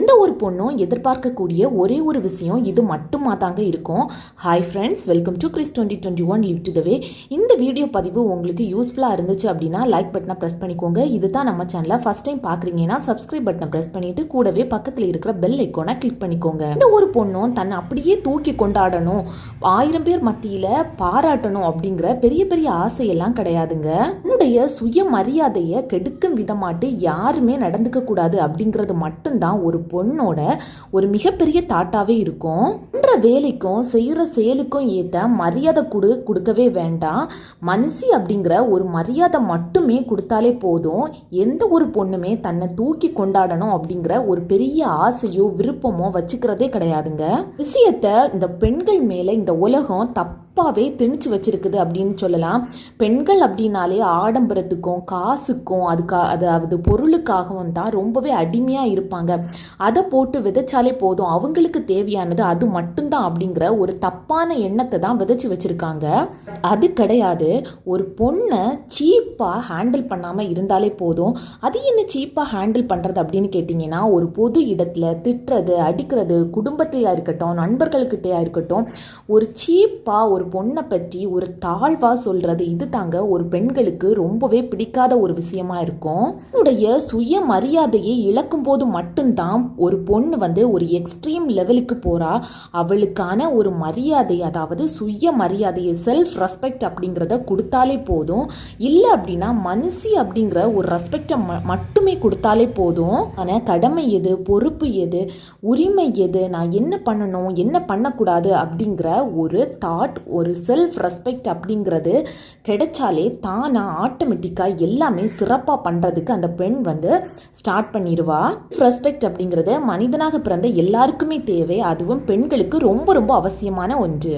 எந்த ஒரு பொண்ணும் எதிர்பார்க்கக்கூடிய ஒரே ஒரு விஷயம் இது மட்டுமா தாங்க இருக்கும். Hi friends welcome to Chris twenty twenty one live to the way இந்த வீடியோ பதிவு உங்களுக்கு யூஸ்ஃபுல்லாக இருந்துச்சு அப்படின்னா லைக் பட்டனை ப்ரெஸ் பண்ணிக்கோங்க. இதுதான் நம்ம சேனலை ஃபஸ்ட் டைம் பார்க்குறீங்கன்னா சப்ஸ்கிரைப் பட்டனை ப்ரெஸ் பண்ணிட்டு கூடவே பக்கத்தில் இருக்கிற பெல் ஐக்கோனை கிளிக் பண்ணிக்கோங்க. இந்த ஒரு பொண்ணும் தன்னை அப்படியே தூக்கி கொண்டாடணும். ஆயிரம் பேர் மத்தியில் பாராட்டணும் அப்படிங்கிற பெரிய பெரிய ஆசையெல்லாம் கிடையாதுங்க. உன்னுடைய சுயமரியாதையை கெடுக்கும் விதமாட்டு யாருமே நடந்துக்க கூடாது அப்படிங்கிறது மட்டும்தான் ஒரு பொண்ணோட ஒரு மிகப்பெரிய தாட்டாவே இருக்கும். பண்ற வேலைக்கும் செய்யற செயலுக்கும் ஏத்த மரியாதை கொடு கொடுக்கவே வேண்டாம். மனுஷி அப்படிங்கிற ஒரு மரியாதை மட்டுமே கொடுத்தாலே போதும். எந்த ஒரு பொண்ணுமே தன்னை தூக்கி கொண்டாடணும் அப்படிங்கிற ஒரு பெரிய ஆசையோ விருப்பமோ வச்சுக்கிறதே கிடையாதுங்க. விஷயத்த இந்த பெண்கள் மேல இந்த உலகம் தப்பு தப்பாகவே திணிச்சு வச்சிருக்குது அப்படின்னு சொல்லலாம். பெண்கள் அப்படின்னாலே ஆடம்பரத்துக்கும் காசுக்கும் அதுக்கா அதாவது பொருளுக்காகவும் தான் ரொம்பவே அடிமையாக இருப்பாங்க. அதை போட்டு விதைச்சாலே போதும். அவங்களுக்கு தேவையானது அது மட்டும்தான் அப்படிங்கிற ஒரு தப்பான எண்ணத்தை தான் விதைச்சு வச்சுருக்காங்க. அது கிடையாது. ஒரு பொண்ணை சீப்பாக ஹேண்டில் பண்ணாமல் இருந்தாலே போதும். அது என்ன சீப்பாக ஹேண்டில் பண்ணுறது அப்படின்னு கேட்டிங்கன்னா ஒரு பொது இடத்துல திட்டுறது அடிக்கிறது குடும்பத்திலையாக இருக்கட்டும் நண்பர்கள்கிட்டயா இருக்கட்டும் ஒரு சீப்பாக ஒரு பொண்ணை பற்றி ஒரு தாழ்வாக சொல்கிறது இது தாங்க ஒரு பெண்களுக்கு ரொம்பவே பிடிக்காத ஒரு விஷயமா இருக்கும். உன்னுடைய சுய மரியாதையை இழக்கும் போது மட்டும்தான் ஒரு பொண்ணு வந்து ஒரு எக்ஸ்ட்ரீம் லெவலுக்கு போகிறா அவளுக்கான ஒரு மரியாதை அதாவது சுய மரியாதையை செல்ஃப் ரெஸ்பெக்ட் அப்படிங்கிறத கொடுத்தாலே போதும். இல்லை அப்படின்னா மனுஷி அப்படிங்கிற ஒரு ரெஸ்பெக்டை மட்டுமே கொடுத்தாலே போதும். ஆனால் கடமை எது பொறுப்பு எது உரிமை எது நான் என்ன பண்ணணும் என்ன பண்ணக்கூடாது அப்படிங்கிற ஒரு தாட் ஒரு செல்ஃப் ரெஸ்பெக்ட் அப்படிங்கிறது கிடைச்சாலே தானாக ஆட்டோமேட்டிக்காக எல்லாமே சிறப்பாக பண்ணுறதுக்கு அந்த பெண் வந்து ஸ்டார்ட் பண்ணிடுவா. ரெஸ்பெக்ட் அப்படிங்கிறது மனிதனாக பிறந்த எல்லாருக்குமே தேவை. அதுவும் பெண்களுக்கு ரொம்ப ரொம்ப அவசியமான ஒன்று.